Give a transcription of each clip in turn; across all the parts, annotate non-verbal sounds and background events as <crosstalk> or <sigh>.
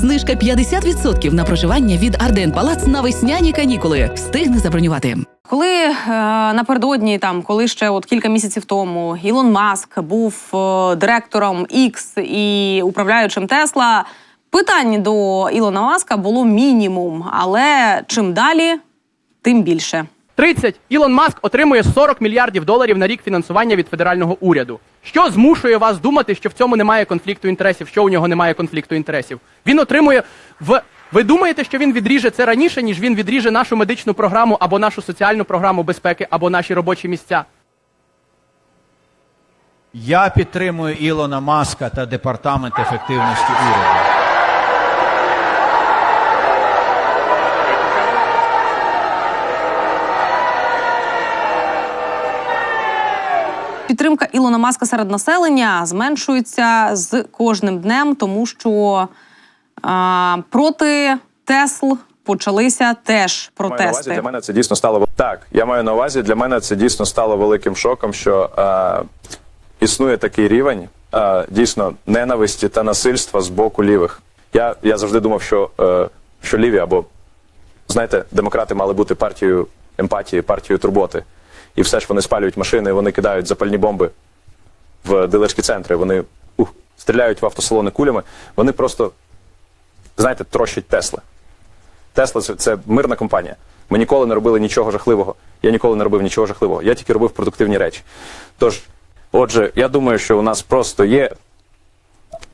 Знижка 50% на проживання від Арден Палац на весняні канікули. Встигне забронювати. Коли е, напередодні, там коли ще от кілька місяців тому Ілон Маск був е, директором X і управляючим Тесла, питань до Ілона Маска було мінімум, але чим далі, тим більше. 30. Ілон Маск отримує 40 мільярдів доларів на рік фінансування від федерального уряду. Що змушує вас думати, що в цьому немає конфлікту інтересів? Що у нього немає конфлікту інтересів? Він отримує в. Ви думаєте, що він відріже це раніше, ніж він відріже нашу медичну програму або нашу соціальну програму безпеки, або наші робочі місця? Я підтримую Ілона Маска та департамент ефективності уряду. Підтримка Ілона Маска серед населення зменшується з кожним днем, тому що а, проти Тесл почалися теж Маю на увазі, протести. для мене це дійсно стало так. Я маю на увазі, для мене це дійсно стало великим шоком, що е, існує такий рівень е, дійсно ненависті та насильства з боку лівих. Я, я завжди думав, що, е, що ліві або знаєте, демократи мали бути партією емпатії, партією турботи. І все ж вони спалюють машини, вони кидають запальні бомби в дилерські центри, вони ух, стріляють в автосалони кулями. Вони просто, знаєте, трощать Тесли. Тесла це, мирна компанія. Ми ніколи не робили нічого жахливого. Я ніколи не робив нічого жахливого. Я тільки робив продуктивні речі. Тож, отже, я думаю, що у нас просто є.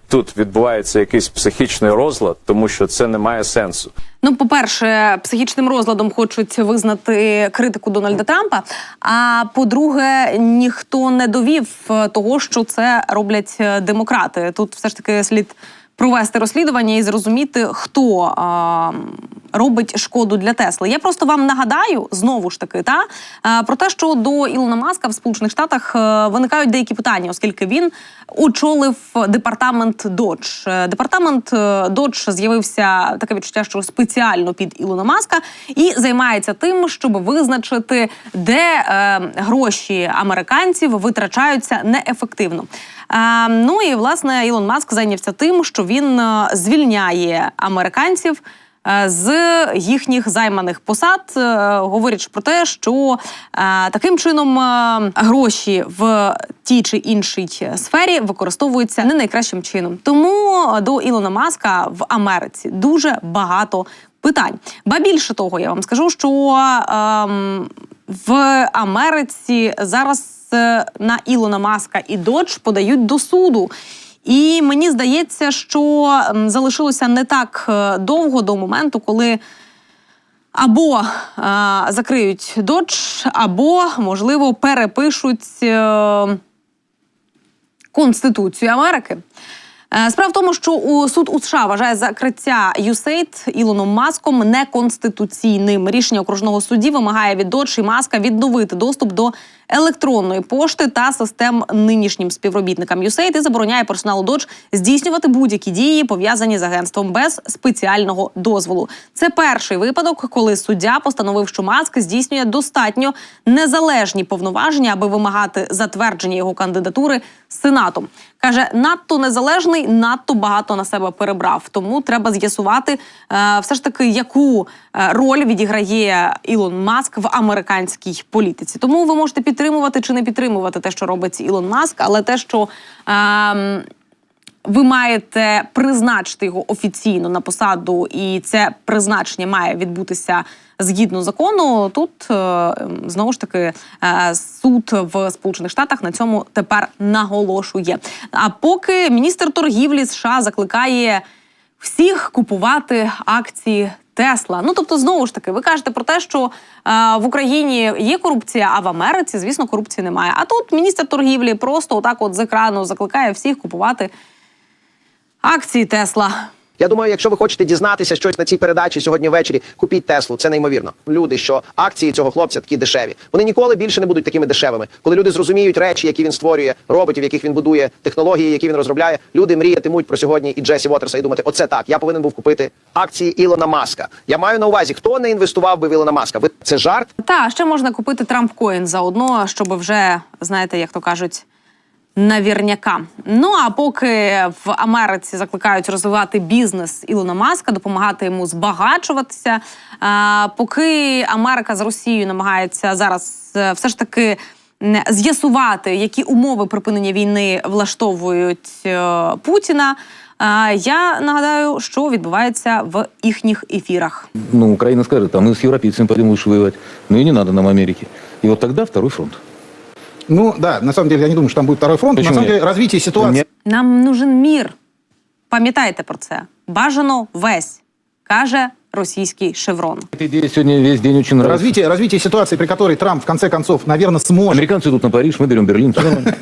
Тут відбувається якийсь психічний розлад, тому що це не має сенсу. Ну, по-перше, психічним розладом хочуть визнати критику Дональда Трампа. А по-друге, ніхто не довів е, того, що це роблять е, демократи. Тут все ж таки слід провести розслідування і зрозуміти, хто а, робить шкоду для Тесли. Я просто вам нагадаю знову ж таки, та е, про те, що до Ілона Маска в Сполучених Штатах е, виникають деякі питання, оскільки він очолив департамент Додж. Е, Департамент е, Додж з'явився таке відчуття, що спеціально під Ілона Маска і займається тим, щоб визначити, де е, гроші американців витрачаються неефективно. Е, ну і власне Ілон Маск зайнявся тим, що він е, звільняє американців. е, З їхніх займаних посад, говорячи про те, що таким чином гроші в тій чи іншій сфері використовуються не найкращим чином. Тому до Ілона Маска в Америці дуже багато питань. Ба більше того, я вам скажу, що ем, в Америці зараз на Ілона Маска і Додж подають до суду. І мені здається, що залишилося не так е, довго до моменту, коли або а, закриють Додж, або, можливо, перепишуть а, Конституцію Америки. Е, Справа в тому, що у суд у США вважає закриття USAID Ілоном Маском неконституційним. Рішення окружного судді вимагає від Додж Маска відновити доступ до електронної пошти та систем нинішнім співробітникам USAID і забороняє персоналу Додж здійснювати будь-які дії пов'язані з агентством без спеціального дозволу. Це перший випадок, коли суддя постановив, що Маск здійснює достатньо незалежні повноваження, аби вимагати затвердження його кандидатури сенатом. Каже, надто незалежний, надто багато на себе перебрав. Тому треба з'ясувати е, все ж таки, яку е, роль відіграє Ілон Маск в американській політиці. Тому ви можете підтримувати чи не підтримувати те, що робить Ілон Маск, але те, що ем, ви маєте призначити його офіційно на посаду, і це призначення має відбутися згідно закону. Тут е, знову ж таки е, суд в Сполучених Штатах на цьому тепер наголошує. А поки міністр торгівлі США закликає всіх купувати акції. Тесла, ну тобто, знову ж таки, ви кажете про те, що е, в Україні є корупція, а в Америці, звісно, корупції немає. А тут міністр торгівлі просто отак, от з екрану закликає всіх купувати акції Тесла. Я думаю, якщо ви хочете дізнатися щось на цій передачі сьогодні ввечері, купіть Теслу. Це неймовірно. Люди, що акції цього хлопця такі дешеві. Вони ніколи більше не будуть такими дешевими. Коли люди зрозуміють речі, які він створює, роботів, яких він будує, технології, які він розробляє, люди мріятимуть про сьогодні і Джесі Уотерса і думати, оце так. Я повинен був купити акції Ілона Маска. Я маю на увазі, хто не інвестував би в Ілона Маска. Ви це жарт? Та ще можна купити Трамп Коін заодно, щоб вже знаєте, як то кажуть, Навірняка. Ну а поки в Америці закликають розвивати бізнес Ілона Маска, допомагати йому збагачуватися. А, поки Америка з Росією намагається зараз е, все ж таки з'ясувати, які умови припинення війни влаштовують е, Путіна. Я нагадаю, що відбувається в їхніх ефірах. ну, Украина скажет, а мы с европейцами пойдем лучше воевать. Ну и не надо нам Америки. И вот тогда второй фронт. Ну да, на самом деле я не думаю, что там будет второй фронт. Почему на самом нет? деле развитие ситуации. Нам нужен мир. Пам'ятайте про це. Бажано весь, каже російський шеврон. Эта идея сегодня весь день очень нравится. Развитие, развитие ситуации, при которой Трамп в конце концов, наверное, сможет. Американцы идут на Париж, мы берем Берлин. Всё <laughs> нормально.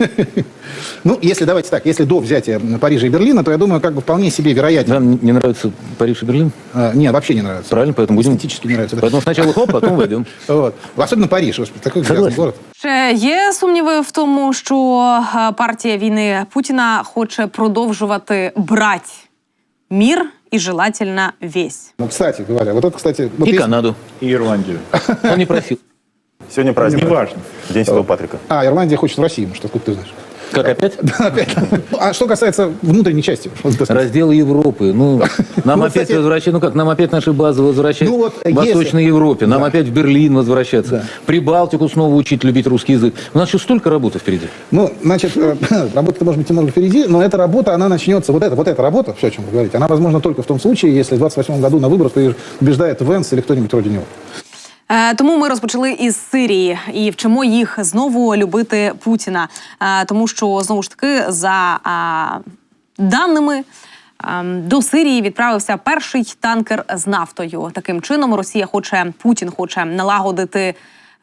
Ну, если давайте так, если до взятия Парижа и Берлина, то я думаю, как бы вполне себе вероятно. Вам не нравится Париж и Берлин? А, нет, вообще не нравится. Правильно, поэтому будем... Эстетически не нравится. да. Поэтому сначала хоп, потом войдем. Вот. <laughs> Особенно Париж, господи, такой грязный Согласен. город. Ще є сумніви в тому, що е, партія війни Путіна хоче продовжувати брати мір і желательно весь. Ну, кстати говоря, вот это, кстати... Вот И есть... Канаду. И Ирландию. Он не просил. Сегодня праздник. Неважно. День Святого Патрика. А, Ирландия хочет в Россию, что откуда ты знаешь? Как опять? <laughs> Опять. А что касается внутренней части? Раздел Европы. Ну, <laughs> нам Ну, опять кстати- возвращать, ну как, нам опять наши базы возвращать Ну, вот в если- Восточной Европе, нам Да. опять в Берлин возвращаться, Да. Прибалтику снова учить любить русский язык. У нас еще столько работы впереди. Ну, значит, э, <coughs> работа, может быть, немного впереди, но эта работа, она начнется, вот эта, вот эта работа, все, о чем вы говорите, она возможна только в том случае, если в 28 году на выборах побеждает Венс или кто-нибудь вроде него. Е, Тому ми розпочали із Сирії і вчимо їх знову любити Путіна. Е, Тому що знову ж таки за даними. ем, До Сирії відправився перший танкер з нафтою. Таким чином, Росія хоче Путін хоче налагодити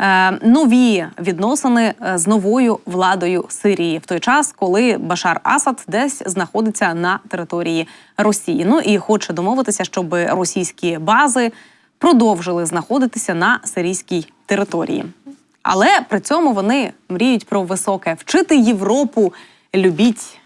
е, нові відносини е, з новою владою Сирії в той час, коли Башар Асад десь знаходиться на території Росії. Ну і хоче домовитися, щоб російські бази продовжили знаходитися на сирійській території. Але при цьому вони мріють про високе вчити Європу, любіть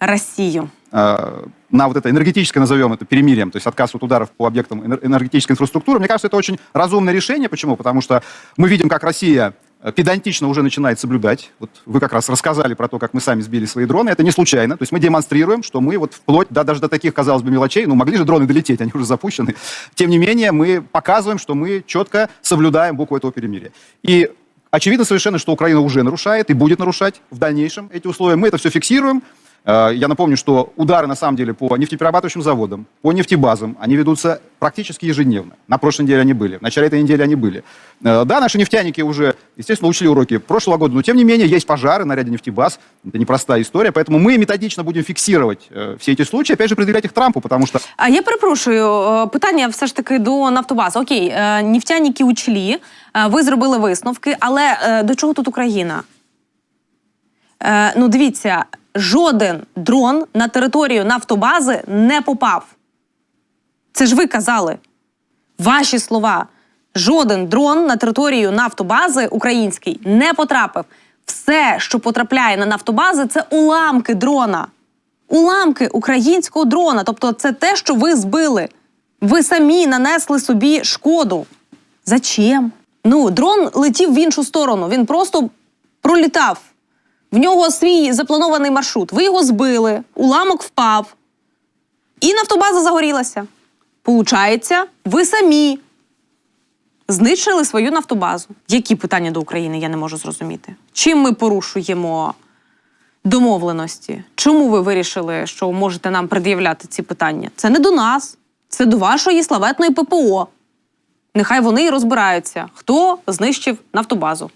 Росію. Э, на вот это энергетическое, назовем это, перемирием, то есть отказ от ударов по объектам энер- энергетической инфраструктуры, мне кажется, это очень разумное решение. Почему? Потому что мы видим, как Россия э, педантично уже начинает соблюдать. Вот вы как раз рассказали про то, как мы сами сбили свои дроны. Это не случайно. То есть мы демонстрируем, что мы вот вплоть да, даже до таких, казалось бы, мелочей, ну, могли же дроны долететь, они уже запущены. Тем не менее, мы показываем, что мы четко соблюдаем букву этого перемирия. И очевидно совершенно, что Украина уже нарушает и будет нарушать в дальнейшем эти условия. Мы это все фиксируем. Э, Я напомню, что удары на самом деле по нефтеперерабатывающим заводам, по нефтебазам, они ведутся практически ежедневно. На прошлой неделе они были, в начале этой недели они были. Э, Да, наши нефтяники уже, естественно, учили уроки прошлого года, но тем не менее есть пожары на ряде нефтебаз. Это непростая история, поэтому мы методично будем фиксировать э, все эти случаи, опять же, предъявлять их Трампу, потому что А я перепрошую, е, питання все ж таки до Нафтобаз. Окей, е, нефтяніки учлі, е, ви зробили висновки, але е, до чого тут Україна? Е, Ну, дивіться, жоден дрон на територію Нафтобази не попав. Це ж ви казали. Ваші слова. Жоден дрон на територію Нафтобази український не потрапив. Все, що потрапляє на нафтобази, це уламки дрона. Уламки українського дрона. Тобто, це те, що ви збили. Ви самі нанесли собі шкоду. Зачем? Ну, дрон летів в іншу сторону. Він просто пролітав. В нього свій запланований маршрут. Ви його збили, уламок впав. І нафтобаза загорілася. Получається, ви самі знищили свою нафтобазу. Які питання до України я не можу зрозуміти. Чим ми порушуємо домовленості? Чому ви вирішили, що можете нам пред'являти ці питання? Це не до нас, це до вашої славетної ППО. Нехай вони і розбираються, хто знищив нафтобазу.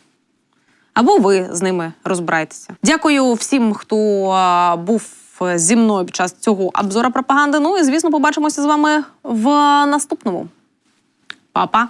Або ви з ними розбирайтеся. Дякую всім, хто був зі мною під час цього обзора пропаганди. Ну і звісно, побачимося з вами в наступному. Па-па!